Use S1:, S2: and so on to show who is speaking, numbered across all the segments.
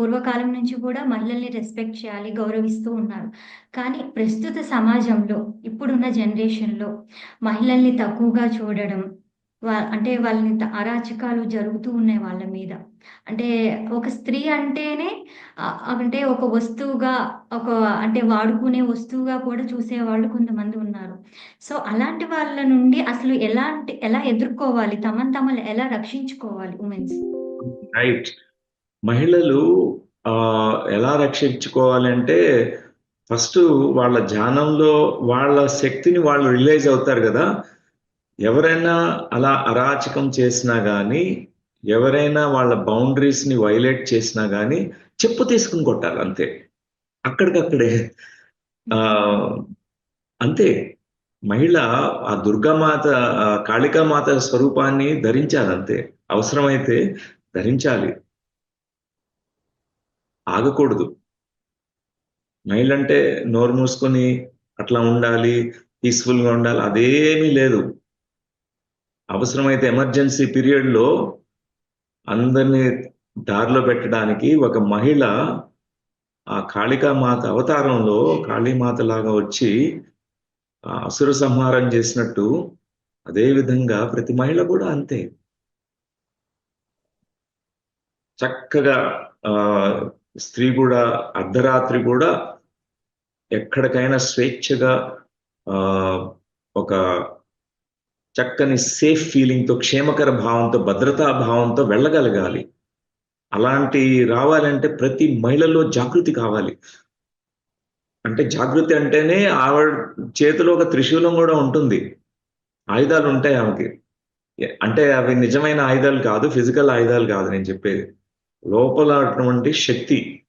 S1: పూర్వకాలం నుంచి కూడా మహిళల్ని రెస్పెక్ట్ చేయాలి, గౌరవిస్తూ ఉన్నారు. కానీ ప్రస్తుత సమాజంలో ఇప్పుడున్న జనరేషన్‌లో మహిళల్ని తక్కువగా చూడడం, వా అంటే వాళ్ళని అరాచకాలు జరుగుతూ ఉన్నాయి వాళ్ళ మీద. అంటే ఒక స్త్రీ అంటేనే అంటే ఒక వస్తువుగా ఒక అంటే వాడుకునే వస్తువుగా కూడా చూసేవాళ్ళు కొంతమంది ఉన్నారు. సో, అలాంటి వాళ్ళ నుండి అసలు ఎలాంటి ఎలా ఎదుర్కోవాలి? తమను తాము ఎలా రక్షించుకోవాలి ఉమెన్స్?
S2: రైట్. మహిళలు ఆ ఎలా రక్షించుకోవాలంటే ఫస్ట్ వాళ్ళ ధ్యానంలో వాళ్ళ శక్తిని వాళ్ళు రిలైజ్ అవుతారు కదా ఎవరైనా అలా అరాచకం చేసినా కానీ ఎవరైనా వాళ్ళ బౌండరీస్‌ని వైలేట్ చేసినా కానీ చెప్పు తీసుకొని కొట్టాలి అంతే. అక్కడికక్కడే. అంతే. మహిళ ఆ దుర్గామాత కాళికామాత స్వరూపాన్ని ధరించాలంతే. అవసరమైతే ధరించాలి. ఆగకూడదు. మహిళంటే నోరు మూసుకొని అట్లా ఉండాలి, పీస్‌ఫుల్‌గా ఉండాలి అదేమీ లేదు. అవసరమైతే ఎమర్జెన్సీ పీరియడ్‌లో అందరిని దారిలో పెట్టడానికి ఒక మహిళ ఆ కాళికామాత అవతారంలో కాళీమాత లాగా వచ్చి ఆహ్, అసుర సంహారం చేసినట్టు అదే విధంగా ప్రతి మహిళ కూడా అంతే. చక్కగా స్త్రీ కూడా అర్ధరాత్రి కూడా ఎక్కడికైనా స్వేచ్ఛగా ఒక చక్కని సేఫ్ ఫీలింగ్‌తో, క్షేమకర భావంతో, భద్రతా భావంతో వెళ్ళగలగాలి. అలాంటి రావాలంటే ప్రతి మహిళలో జాగృతి కావాలి. అంటే జాగృతి అంటేనే ఆవిడ చేతిలో ఒక త్రిశూలం కూడా ఉంటుంది. ఆయుధాలు ఉంటాయి ఆమెకి. అంటే అవి నిజమైన ఆయుధాలు కాదు. ఫిజికల్ ఆయుధాలు కాదు నేను చెప్పేది. లోపల అటువంటి శక్తి.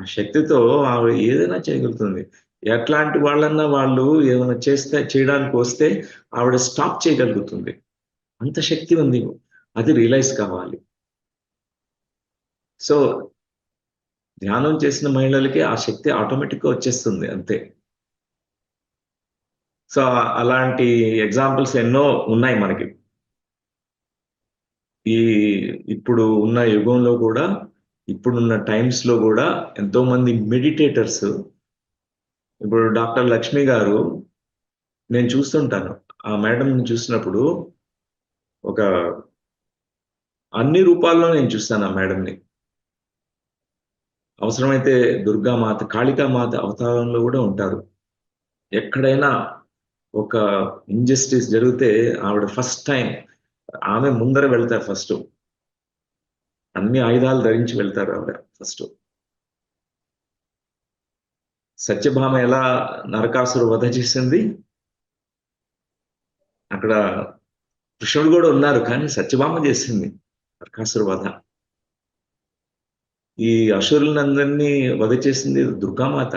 S2: ఆ శక్తితో ఆవిడ ఏదైనా చేయగలుగుతుంది. ఎట్లాంటి వాళ్ళన్నా వాళ్ళు ఏమైనా చేస్తే చేయడానికి వస్తే ఆవిడ స్టాప్ చేయగలుగుతుంది. అంత శక్తి ఉంది. అది రియలైజ్ కావాలి. సో, ధ్యానం చేసిన మహిళలకి ఆ శక్తి ఆటోమేటిక్‌గా వచ్చేస్తుంది అంతే. సో, అలాంటి ఎగ్జాంపుల్స్ ఎన్నో ఉన్నాయి మనకి. ఈ ఇప్పుడు ఉన్న యుగంలో కూడా ఇప్పుడున్న టైమ్స్లో కూడా ఎంతో మంది మెడిటేటర్స్ ఇప్పుడు డాక్టర్ లక్ష్మి గారు నేను చూస్తుంటాను. ఆ మేడం చూసినప్పుడు ఒక అన్ని రూపాల్లో నేను చూస్తాను ఆ మేడంని. అవసరమైతే దుర్గామాత, కాళికామాత అవతారంలో కూడా ఉంటారు. ఎక్కడైనా ఒక ఇంజస్టిస్ జరిగితే ఆవిడ ఫస్ట్ టైం ఆమె ముందర వెళ్తారు ఫస్ట్ అన్ని ఆయుధాలు ధరించి వెళ్తారు ఆవిడ ఫస్ట్ సత్యభామ ఎలా నరకాసురు వధ చేసింది? అక్కడ కృష్ణుడు కూడా ఉన్నారు. కానీ సత్యభామ చేసింది నరకాసురు వధ. ఈ అసురులందరినీ వధ చేసింది దుర్గామాత.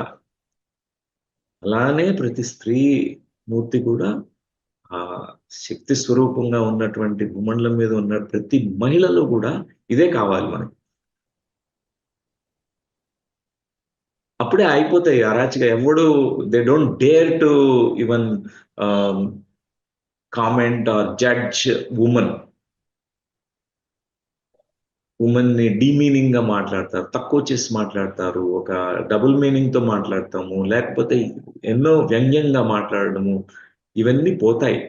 S2: అలానే ప్రతి స్త్రీ మూర్తి కూడా ఆ శక్తి స్వరూపంగా ఉన్నటువంటి భూమండలం మీద ఉన్న ప్రతి మహిళలో కూడా ఇదే కావాలి మనకి. అప్పుడే అయిపోతాయి అరాచిగా ఎవడు they don't dare to even comment or judge woman. డీమీనింగ్గా మాట్లాడతారు. తక్కువ చేసి మాట్లాడతారు. ఒక డబుల్ మీనింగ్తో మాట్లాడతాము. లేకపోతే ఎన్నో వ్యంగ్యంగా మాట్లాడడము. ఇవన్నీ పోతాయి.